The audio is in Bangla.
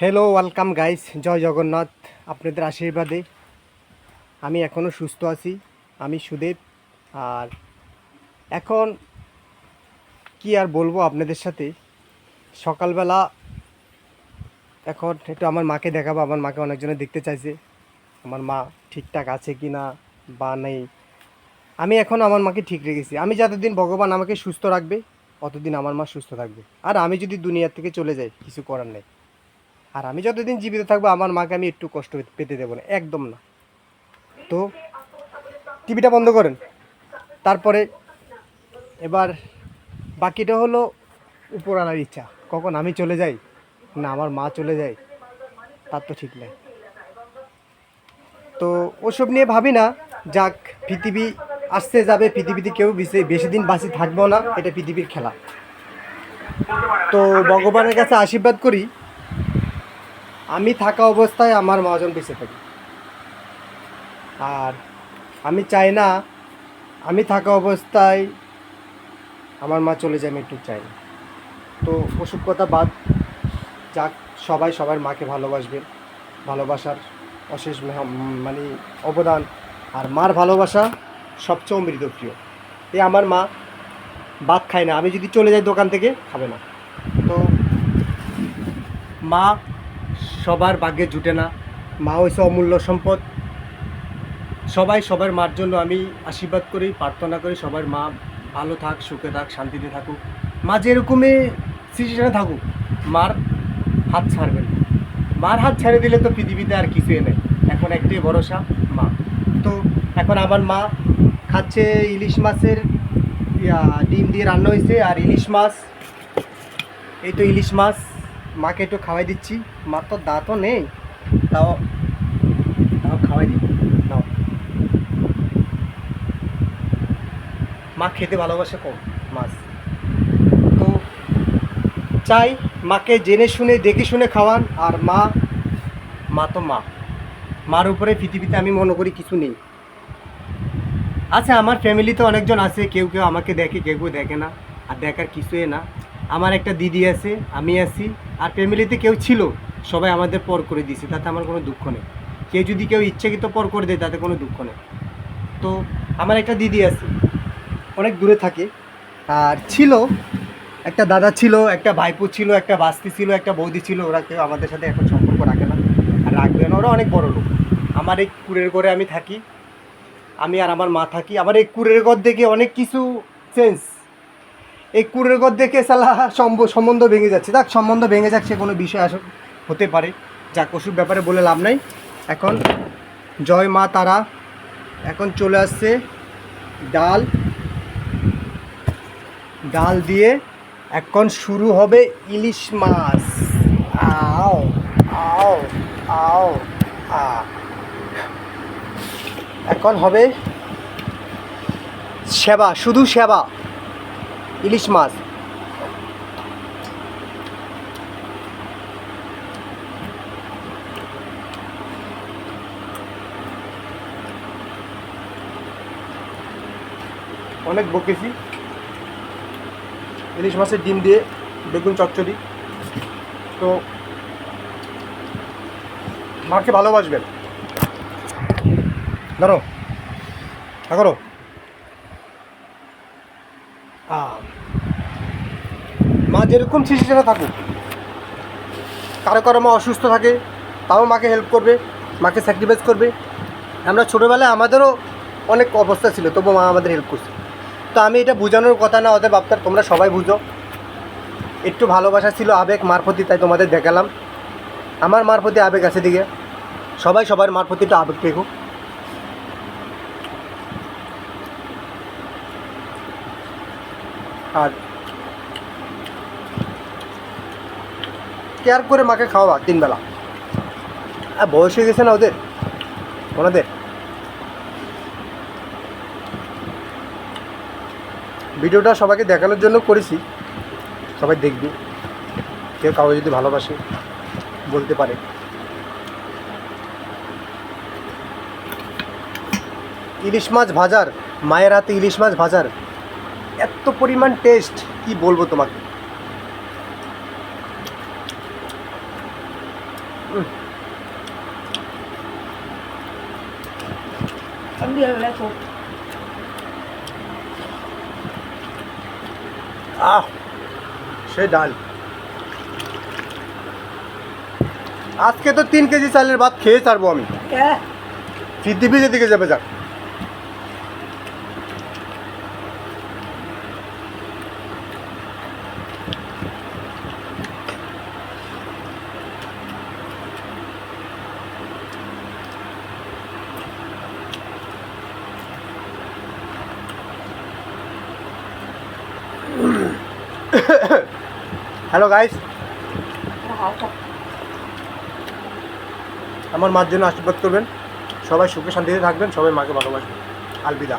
হ্যালো ওয়েলকাম গাইস জয় জগন্নাথ আপনাদের আশীর্বাদে। আমি এখনও সুস্থ আছি। আমি সুদেব আর এখন কি আর বলব আপনাদের সাথে? সকালবেলা এখন একটু আমার মাকে দেখাবো। আমার মাকে অনেকজনে দেখতে চাইছে। আমার মা ঠিকঠাক আছে কি না বা নেই। আমি এখন আমার মাকে ঠিক রেখেছি। আমি যতদিন ভগবান আমাকে সুস্থ রাখবে, অতদিন আমার মা সুস্থ থাকবে। আর আমি যদি দুনিয়ার থেকে চলে যাই, কিছু করার নেই। আর আমি যতদিন জীবিত থাকব, আমার মাকে আমি একটু কষ্ট পেতে দেবো না। একদম না। তো, টিভিটা বন্ধ করেন। তারপরে এবার বাকিটা হলো উপরালার ইচ্ছা। কখন আমি চলে যাই? না, আমার মা চলে যায়। তার তো ঠিক নেই। তো ওসব নিয়ে ভাবি না। যাক, পৃথিবী আসতে যাবে। পৃথিবীতে কেউ বেশি বেশি দিন বাঁচি থাকব না। এটা পৃথিবীর খেলা। তো ভগবানের কাছে আশীর্বাদ করি। আমি থাকা অবস্থায় আমার মহাজন বেঁচে থাকি। আর আমি চাই না, আমি থাকা অবস্থায় আমার মা চলে যায়, আমি একটু চাই না। তো ওসব কথা বাদ, যাক, সবাই সবার মাকে ভালোবাসবেন ভালোবাসার অশেষ মানে অবদান। আর মার ভালোবাসা সবচেয়ে অমৃতপ্রিয় এই আমার মা ভাত খায় না, আমি যদি চলে যাই দোকান থেকে, খাবে না। তো মা সবার ভাগ্যে জুটে না। মা হয়েছে অমূল্য সম্পদ। সবাই সবার মার জন্য আমি আশীর্বাদ করি, প্রার্থনা করি, সবার মা ভালো থাক, সুখে থাক, শান্তিতে থাকুক। মা যেরকমই সিচুয়েশনে থাকুক, মার হাত ছাড়বেন না। মার হাত ছেড়ে দিলে তো পৃথিবীতে আর কিছুই নেই। এখন একটাই ভরসা, মা। তো এখন আমার মা খাচ্ছে ইলিশ মাছের ডিম দিয়ে রান্না হয়েছে আর ইলিশ মাছ, এই তো ইলিশ মাছ। মাকে একটু খাওয়াই দিচ্ছি। মার তো দাঁতও নেই, তাও তাও খাওয়াই দিই নাও। মা খেতে ভালোবাসে কম, মাছ। তো চাই মাকে জেনে শুনে, দেখে শুনে খাওয়ান, আর মা মা তো মা। মার উপরে পৃথিবীতে আমি মনে করি কিছু নেই। আচ্ছা আমার ফ্যামিলিতে অনেকজন আছে, কেউ কেউ আমাকে দেখে, কেউ কেউ দেখে না, আর দেখার কিছুই না। আমার একটা দিদি আছে, আমি আছি, আর ফ্যামিলিতে কেউ ছিল, সবাই আমাদের পর করে দিয়েছে, তাতে আমার কোনো দুঃখ নেই। কেউ যদি কেউ ইচ্ছাকৃত পর করে দেয়, তাতে কোনো দুঃখ নেই। তো আমার একটা দিদি আছে, অনেক দূরে থাকে, আর ছিল, একটা দাদা ছিল, একটা ভাইপো ছিল, একটা বাস্তি ছিল, একটা বৌদি ছিল, ওরা কেউ আমাদের সাথে এখন সম্পর্ক রাখে না, আর রাখবে না, ওরা অনেক বড় লোক। আমার এই কুড়ের ঘরে আমি থাকি, আমি আর আমার মা থাকি, আমার এই কুড়ের ঘর দেখে অনেক কিছু চেঞ্জ এই কুড়ের ঘর দেখে সালা সম্ব- সম্বন্ধ ভেঙে যাচ্ছে। যাক সম্বন্ধ ভেঙে যাচ্ছে কোনো বিষয় আসুক, হতে পারে। যা ওষুধ ব্যাপারে বলে লাভ নাই। এখন জয় মা তারা। এখন চলে আসছে ডাল। ডাল দিয়ে এখন শুরু হবে ইলিশ মাছ। আও আও আও, আ। এখন হবে সেবা, শুধু সেবা। ইলিশ মাছ। অনেক বকেছি। ইলিশ মাছের ডিম দিয়ে বেগুন চচ্চড়ি। তো মাকে ভালোবাসবেন। ধরো। হ্যাঁ করো। মা যেরকম সিচুয়েশনে থাকুক। কারও কারও মা অসুস্থ থাকে, তাও মাকে হেল্প করবে, মাকে স্যাক্রিফাইস করবে। আমরা ছোটোবেলায় আমাদেরও অনেক অবস্থা ছিল তবু মা আমাদের হেল্প করছে। তো আমি এটা বোঝানোর কথা না ওদের বাপ্তার তোমরা সবাই বুঝো। একটু ভালোবাসা ছিল আবেগ মার প্রতি, তাই তোমাদের দেখালাম। আমার মার প্রতি আবেগ আছে দিকে। সবাই সবার মার প্রতি একটু আবেগ দেখুক আর কেয়ার করে মাকে খাওয়াবা তিনবেলা। আর বয়স হয়ে গেছে না ওদের? ওনাদের? ভিডিওটা সবাইকে দেখানোর জন্য করেছি। সবাই দেখবি। কেউ কাউকে যদি ভালোবাসে, বলতে পারে। ইলিশ মাছ ভাজার, মায়ের হাতে ইলিশ মাছ ভাজার। এত পরিমাণ টেস্ট কি বলব তোমাকে? আহ সে ডাল। আজকে তো তিন কেজি চালের ভাত খেয়ে ছাড়বো আমি। kìa পৃথিবীর দিকে যাবে যাক। হ্যালো গাইস আমার মার জন্য আশীর্বাদ করবেন। সবাই সুখে শান্তিতে থাকবেন, সবাই মাকে ভালোবাসবেন। আলবিদা।